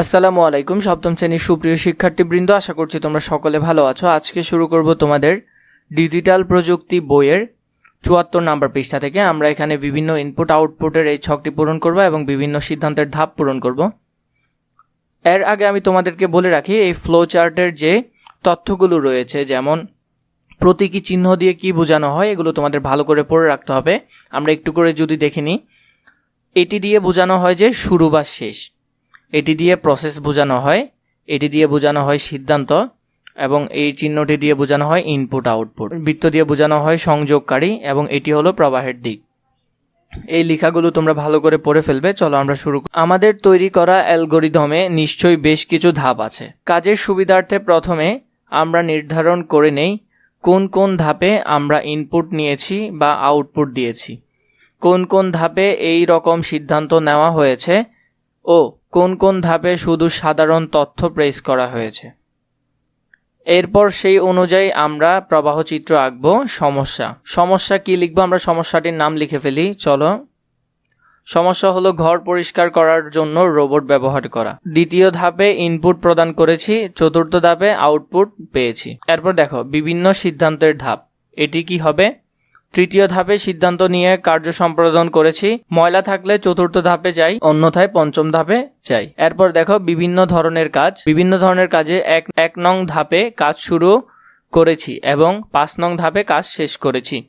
আসসালামু আলাইকুম, সপ্তম শ্রেণির সুপ্রিয় শিক্ষার্থীবৃন্দ, আশা করছি তোমরা সকলে ভালো আছো। আজকে শুরু করব তোমাদের ডিজিটাল প্রযুক্তি বইয়ের চুয়াত্তর নাম্বার পৃষ্ঠা থেকে। আমরা এখানে বিভিন্ন ইনপুট আউটপুটের এই ছকটি পূরণ করব এবং বিভিন্ন সিদ্ধান্তের ধাপ পূরণ করব। এর আগে আমি তোমাদেরকে বলে রাখি, এই ফ্লো চার্টের যে তথ্যগুলো রয়েছে, যেমন প্রতীকী চিহ্ন দিয়ে কি বোঝানো হয়, এগুলো তোমাদের ভালো করে পড়ে রাখতে হবে। আমরা একটু করে যদি দেখে নিই, এটি দিয়ে বোঝানো হয় যে শুরু বা শেষ। এটি দিয়ে প্রসেস বোঝানো হয়। এটি দিয়ে বোঝানো হয় সিদ্ধান্ত এবং এই চিহ্নটি দিয়ে বোঝানো হয় ইনপুট আউটপুট বৃত্ত দিয়ে বোঝানো হয় সংযোগকারী এবং এটি হলো প্রবাহের দিক। এই লেখাগুলো তোমরা ভালো করে পড়ে ফেলবে। চলো আমরা শুরু। আমাদের তৈরি করা অ্যালগোরিদমে নিশ্চয়ই বেশ কিছু ধাপ আছে। কাজের সুবিধার্থে প্রথমে আমরা নির্ধারণ করে নেই কোন কোন ধাপে আমরা ইনপুট নিয়েছি বা আউটপুট দিয়েছি। কোন কোন ধাপে এই রকম সিদ্ধান্ত নেওয়া হয়েছে ও কোন কোন ধাপে শুধু সাধারণ তথ্য প্রেস করা হয়েছে। এরপর সেই অনুযায়ী আমরা প্রবাহ চিত্র আঁকবো, সমস্যা। সমস্যা কি লিখব? আমরা সমস্যাটির নাম লিখে ফেলি, চলো। সমস্যা হলো ঘর পরিষ্কার করার জন্য রোবট ব্যবহার করা। দ্বিতীয় ধাপে ইনপুট প্রদান করেছি, চতুর্থ ধাপে আউটপুট পেয়েছি। এরপর দেখো, বিভিন্ন সিদ্ধান্তের ধাপ। এটি কি হবে? তৃতীয় ধাপে সিদ্ধান্ত নিয়ে কার্য সম্পাদন করেছি। ময়লা থাকলে চতুর্থ ধাপে যাই, অন্যথায় পঞ্চম ধাপে যাই। এরপর দেখো বিভিন্ন ধরনের কাজ। বিভিন্ন ধরনের কাজে এক এক নং ধাপে কাজ শুরু করেছি এবং পাঁচ নং ধাপে কাজ শেষ করেছি।